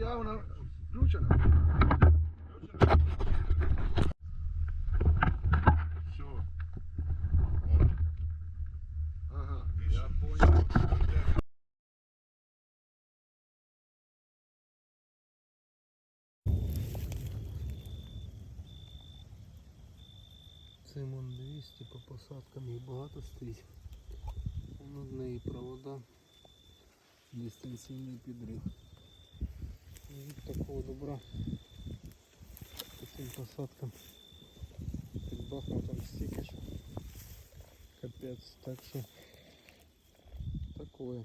я вона включена. Все. Ага. Я понял. Симон 200 по посадкам їх багато стоїть. В неї провода. Дистанційний підрив. Такого добра цим посадкам під Бахмутом стільки ж. Капець, так що такое.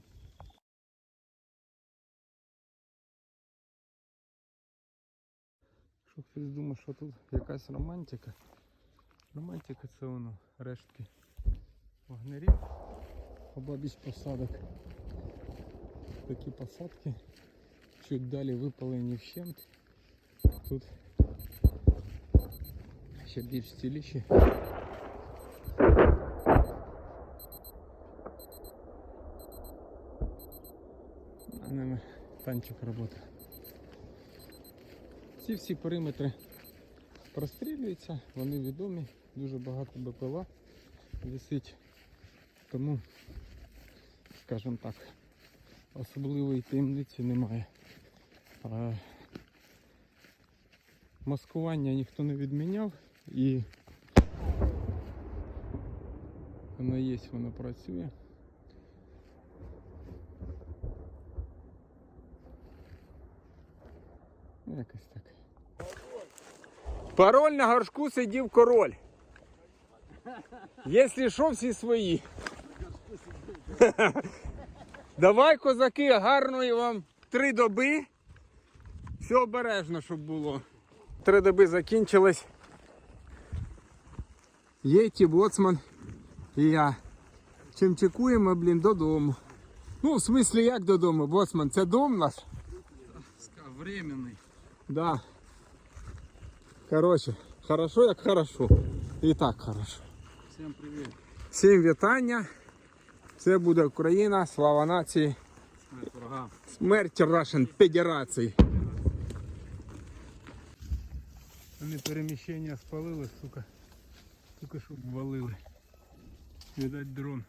Якщо хтось думає, що тут якась романтика. Романтика це воно, рештки вагнерів, обабіч посадок. Такі посадки чуть далі випалені вщент. Тут ще більш ціліші. А ними танчик робота. Ці всі периметри прострілюються, вони відомі, дуже багато БПЛА висить. Тому, скажімо так, особливої таємниці немає. А, маскування ніхто не відміняв і воно є, воно працює. Ну, якось так. Пароль на горшку сидів король. Якщо що, всі свої. Давай, козаки, гарної вам три доби. Все обережно, щоб було. Три доби закінчились. Єті, боцман і я. Чим чекуємо, блін, додому. Ну, в смислі, як додому, боцман? Це дом наш? Временный. Да. Короче, хорошо як хорошо. І так хорошо. Всем привет. Всім вітання. Це буде Україна, слава нації, Смерть врага. смерть Федерації. Вони переміщення спалили, сука. Тільки щоб валили. Видать дрон.